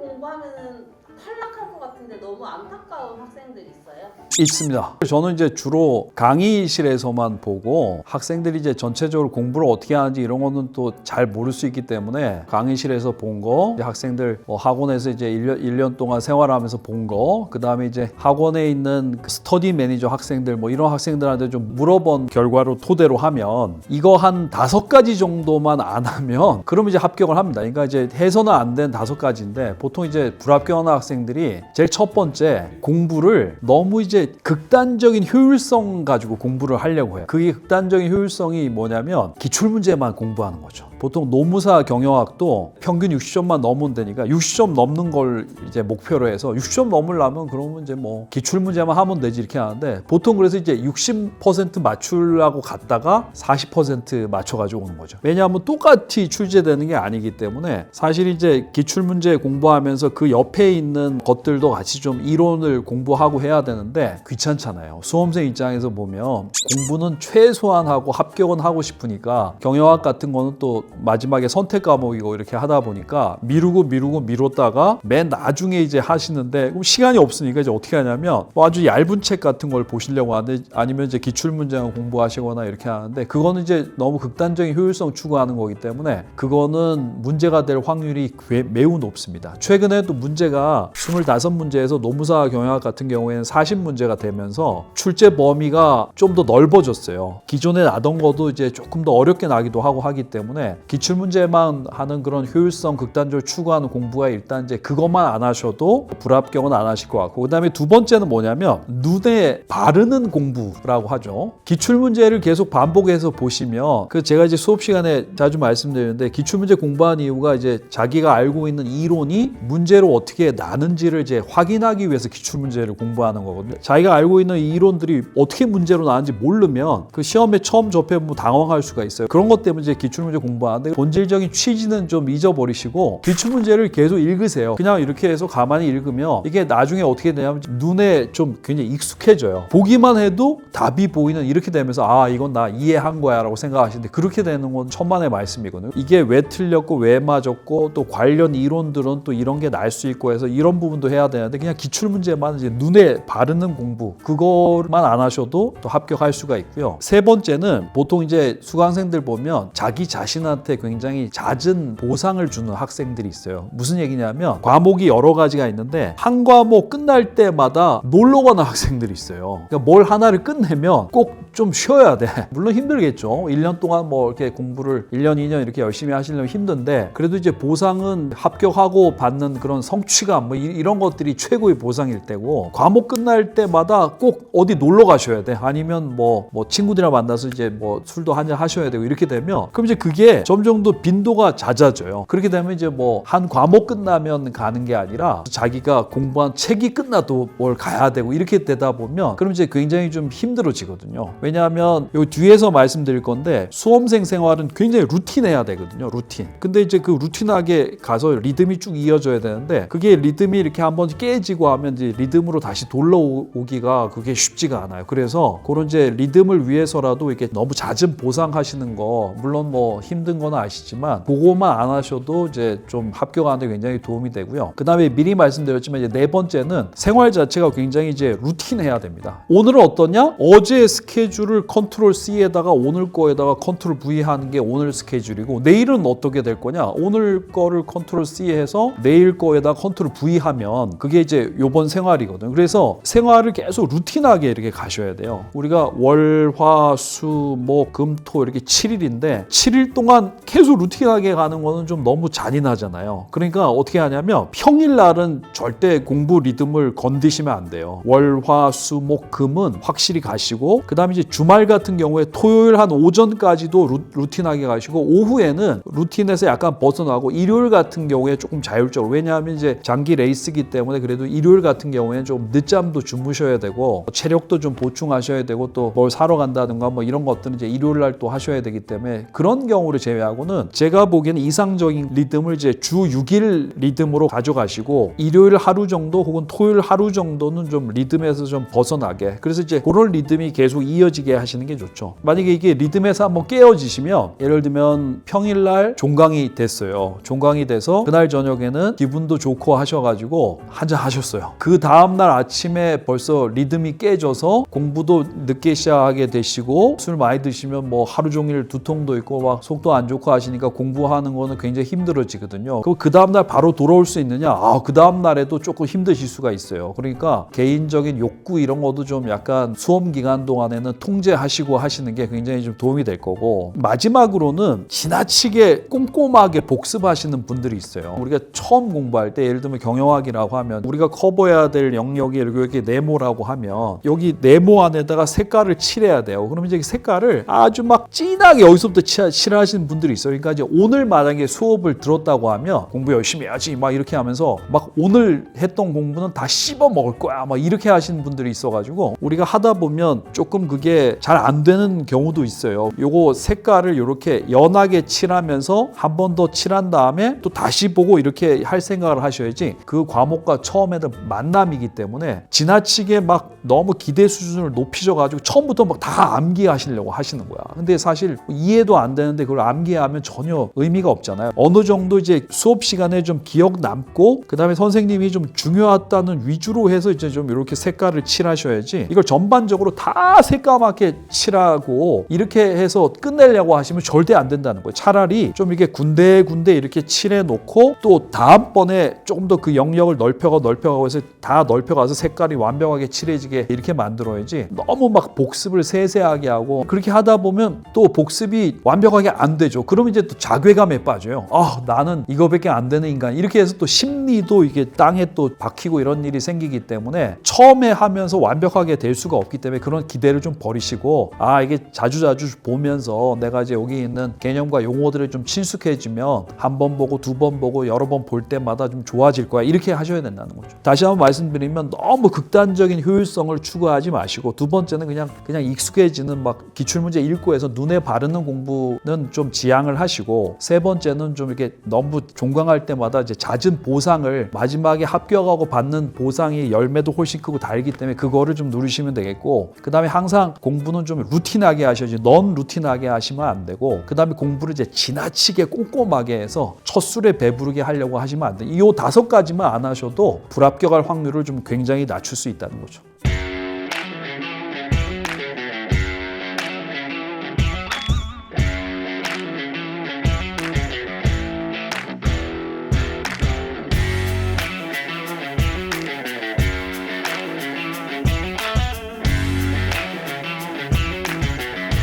공부하면은 탈락할 것 같은데 너무 안타까운 학생들 있어요? 있습니다. 저는 이제 주로 강의실에서만 보고 학생들이 이제 전체적으로 공부를 어떻게 하는지 이런 거는 또 잘 모를 수 있기 때문에 강의실에서 본 거, 학생들 뭐 학원에서 이제 1년, 1년 동안 생활하면서 본 거, 그 다음에 이제 학원에 있는 그 스터디 매니저 학생들 뭐 이런 학생들한테 좀 물어본 결과로 토대로 하면 이거 한 다섯 가지 정도만 안 하면 그러면 이제 합격을 합니다. 그러니까 이제 해서는 안 된 다섯 가지인데 보통 이제 불합격하는 학생들이 제일 첫 번째 공부를 너무 이제 극단적인 효율성 가지고 공부를 하려고 해요. 그게 극단적인 효율성이 뭐냐면 기출 문제만 공부하는 거죠. 보통 노무사 경영학도 평균 60점만 넘으면 되니까 60점 넘는 걸 이제 목표로 해서 60점 넘으려면 그러면 이제 뭐 기출 문제만 하면 되지 이렇게 하는데 보통 그래서 이제 60% 맞추려고 갔다가 40% 맞춰가지고 오는 거죠. 왜냐하면 똑같이 출제되는 게 아니기 때문에 사실 이제 기출 문제 공부하면서 그 옆에 있는 것들도 같이 좀 이론을 공부하고 해야 되는데 귀찮잖아요. 수험생 입장에서 보면 공부는 최소한 하고 합격은 하고 싶으니까 경영학 같은 거는 또 마지막에 선택 과목이고 이렇게 하다 보니까 미루고 미루고 미뤘다가 맨 나중에 이제 하시는데 그럼 시간이 없으니까 이제 어떻게 하냐면 뭐 아주 얇은 책 같은 걸 보시려고 하는데 아니면 이제 기출 문제만 공부하시거나 이렇게 하는데 그거는 이제 너무 극단적인 효율성 추구하는 거기 때문에 그거는 문제가 될 확률이 꽤- 매우 높습니다. 최근에도 문제가 25문제에서 노무사 경영학 같은 경우에는 40문제가 되면서 출제 범위가 좀 더 넓어졌어요. 기존에 나던 것도 이제 조금 더 어렵게 나기도 하고 하기 때문에 기출 문제만 하는 그런 효율성 극단적으로 추구하는 공부가 일단 이제 그것만 안 하셔도 불합격은 안 하실 것 같고 그다음에 두 번째는 뭐냐면 눈에 바르는 공부라고 하죠. 기출 문제를 계속 반복해서 보시면 그 제가 이제 수업 시간에 자주 말씀드리는데 기출 문제 공부한 이유가 이제 자기가 알고 있는 이론이 문제로 어떻게 나는지를 이제 확인하기 위해서 기출 문제를 공부하는 거거든요. 자기가 알고 있는 이 이론들이 어떻게 문제로 나는지 모르면 그 시험에 처음 접해보면 당황할 수가 있어요. 그런 것 때문에 이제 기출 문제 공부 하는데 본질적인 취지는 좀 잊어버리시고 기출 문제를 계속 읽으세요. 그냥 이렇게 해서 가만히 읽으면 이게 나중에 어떻게 되냐면 눈에 좀 굉장히 익숙해져요. 보기만 해도 답이 보이는 이렇게 되면서 아 이건 나 이해한 거야 라고 생각하시는데 그렇게 되는 건 천만의 말씀이거든요. 이게 왜 틀렸고 왜 맞았고 또 관련 이론들은 또 이런 게 날 수 있고 해서 이런 부분도 해야 되는데 그냥 기출 문제만 이제 눈에 바르는 공부 그거만 안 하셔도 또 합격할 수가 있고요. 세 번째는 보통 이제 수강생들 보면 자기 자신한테 굉장히 잦은 보상을 주는 학생들이 있어요. 무슨 얘기냐면 과목이 여러 가지가 있는데 한 과목 끝날 때마다 놀러 가는 학생들이 있어요. 그러니까 뭘 하나를 끝내면 꼭좀 쉬어야 돼. 물론 힘들겠죠. 1년 동안 뭐 이렇게 공부를 1년, 2년 이렇게 열심히 하시려면 힘든데 그래도 이제 보상은 합격하고 받는 그런 성취감 뭐 이- 이런 것들이 최고의 보상일 때고 과목 끝날 때마다 꼭 어디 놀러 가셔야 돼. 아니면 뭐, 뭐 친구들이랑 만나서 이제 뭐 술도 한잔 하셔야 되고 이렇게 되면 그럼 이제 그게 점점 더 빈도가 잦아져요. 그렇게 되면 이제 뭐 한 과목 끝나면 가는 게 아니라 자기가 공부한 책이 끝나도 뭘 가야 되고 이렇게 되다 보면 그럼 이제 굉장히 좀 힘들어지거든요. 왜냐하면 요 뒤에서 말씀드릴 건데 수험생 생활은 굉장히 루틴해야 되거든요. 루틴. 근데 이제 그 루틴하게 가서 리듬이 쭉 이어져야 되는데 그게 리듬이 이렇게 한번 깨지고 하면 이제 리듬으로 다시 돌아오기가 그게 쉽지가 않아요. 그래서 그런 이제 리듬을 위해서라도 이렇게 너무 잦은 보상하시는 거 물론 뭐 힘든 건 아시지만 그거만 안 하셔도 이제 좀 합격하는데 굉장히 도움이 되고요. 그다음에 미리 말씀드렸지만 이제 네 번째는 생활 자체가 굉장히 이제 루틴해야 됩니다. 오늘은 어떠냐? 어제 스케줄 을 컨트롤 C에다가 오늘 거에다가 컨트롤 V 하는 게 오늘 스케줄이고 내일은 어떻게 될 거냐? 오늘 거를 컨트롤 C 해서 내일 거에다 컨트롤 V 하면 그게 이제 요번 생활이거든요. 그래서 생활을 계속 루틴하게 이렇게 가셔야 돼요. 우리가 월, 화, 수, 목, 금, 토 이렇게 7일인데 7일 동안 계속 루틴하게 가는 거는 좀 너무 잔인하잖아요. 그러니까 어떻게 하냐면 평일 날은 절대 공부 리듬을 건드시면 안 돼요. 월, 화, 수, 목, 금은 확실히 가시고 그다음에 이제 주말 같은 경우에 토요일 한 오전까지도 루, 루틴하게 가시고 오후에는 루틴에서 약간 벗어나고 일요일 같은 경우에 조금 자율적으로 왜냐하면 이제 장기 레이스기 때문에 그래도 일요일 같은 경우에는 좀 늦잠도 주무셔야 되고 체력도 좀 보충하셔야 되고 또 뭘 사러 간다든가 뭐 이런 것들은 이제 일요일 날 또 하셔야 되기 때문에 그런 경우를 제외하고는 제가 보기에는 이상적인 리듬을 이제 주 6일 리듬으로 가져가시고 일요일 하루 정도 혹은 토요일 하루 정도는 좀 리듬에서 좀 벗어나게. 그래서 이제 그런 리듬이 계속 이어 지 힘들어지게 하시는 게 좋죠. 만약에 이게 리듬에서 한번 깨어지시면 예를 들면 평일날 종강이 됐어요. 종강이 돼서 그날 저녁에는 기분도 좋고 하셔가지고 한잔 하셨어요. 그 다음날 아침에 벌써 리듬이 깨져서 공부도 늦게 시작하게 되시고 술 많이 드시면 뭐 하루 종일 두통도 있고 막 속도 안 좋고 하시니까 공부하는 거는 굉장히 힘들어지거든요. 그럼 그 다음날 바로 돌아올 수 있느냐? 아, 그 다음날에도 조금 힘드실 수가 있어요. 그러니까 개인적인 욕구 이런 것도 좀 약간 수험 기간 동안에는 통제하시고 하시는 게 굉장히 좀 도움이 될 거고 마지막으로는 지나치게 꼼꼼하게 복습하시는 분들이 있어요. 우리가 처음 공부할 때 예를 들면 경영학이라고 하면 우리가 커버해야 될 영역이 이렇게 네모라고 하면 여기 네모 안에다가 색깔을 칠해야 돼요. 그러면 이제 이 색깔을 아주 막 진하게 여기서부터 치- 칠하시는 분들이 있어요. 그러니까 이제 오늘 만약에 수업을 들었다고 하면 공부 열심히 해야지 막 이렇게 하면서 막 오늘 했던 공부는 다 씹어 먹을 거야 막 이렇게 하시는 분들이 있어가지고 우리가 하다 보면 조금 그게 잘 안 되는 경우도 있어요. 요거 색깔을 이렇게 연하게 칠하면서 한 번 더 칠한 다음에 또 다시 보고 이렇게 할 생각을 하셔야지 그 과목과 처음에는 만남이기 때문에 지나치게 막 너무 기대 수준을 높이셔 가지고 처음부터 막 다 암기하시려고 하시는 거야. 근데 사실 이해도 안 되는데 그걸 암기하면 전혀 의미가 없잖아요. 어느 정도 이제 수업 시간에 좀 기억 남고 그 다음에 선생님이 좀 중요하다는 위주로 해서 이제 좀 이렇게 색깔을 칠하셔야지 이걸 전반적으로 다새 까맣게 칠하고 이렇게 해서 끝내려고 하시면 절대 안 된다는 거예요. 차라리 좀 이렇게 군데군데 이렇게 칠해 놓고 또 다음번에 조금 더 그 영역을 넓혀가 넓혀가고 해서 다 넓혀가서 색깔이 완벽하게 칠해지게 이렇게 만들어야지 너무 막 복습을 세세하게 하고 그렇게 하다 보면 또 복습이 완벽하게 안 되죠. 그러면 이제 또 자괴감에 빠져요. 아 나는 이거밖에 안 되는 인간 이렇게 해서 또 심리도 이게 땅에 또 박히고 이런 일이 생기기 때문에 처음에 하면서 완벽하게 될 수가 없기 때문에 그런 기대를 좀 버 리시고 아 이게 자주 자주 보면서 내가 이제 여기 있는 개념과 용어들을 좀 친숙해지면 한 번 보고 두 번 보고 여러 번 볼 때마다 좀 좋아질 거야 이렇게 하셔야 된다는 거죠. 다시 한번 말씀드리면 너무 극단적인 효율성을 추구하지 마시고 두 번째는 그냥 그냥 익숙해지는 막 기출문제 읽고 해서 눈에 바르는 공부는 좀 지양을 하시고 세 번째는 좀 이렇게 너무 종강할 때마다 이제 잦은 보상을 마지막에 합격하고 받는 보상이 열매도 훨씬 크고 달기 때문에 그거를 좀 누리시면 되겠고 그 다음에 항상 공부는 좀 루틴하게 하셔야지 넌 루틴하게 하시면 안 되고 그 다음에 공부를 이제 지나치게 꼼꼼하게 해서 첫 술에 배부르게 하려고 하시면 안 돼. 이 다섯 가지만 안 하셔도 불합격할 확률을 좀 굉장히 낮출 수 있다는 거죠.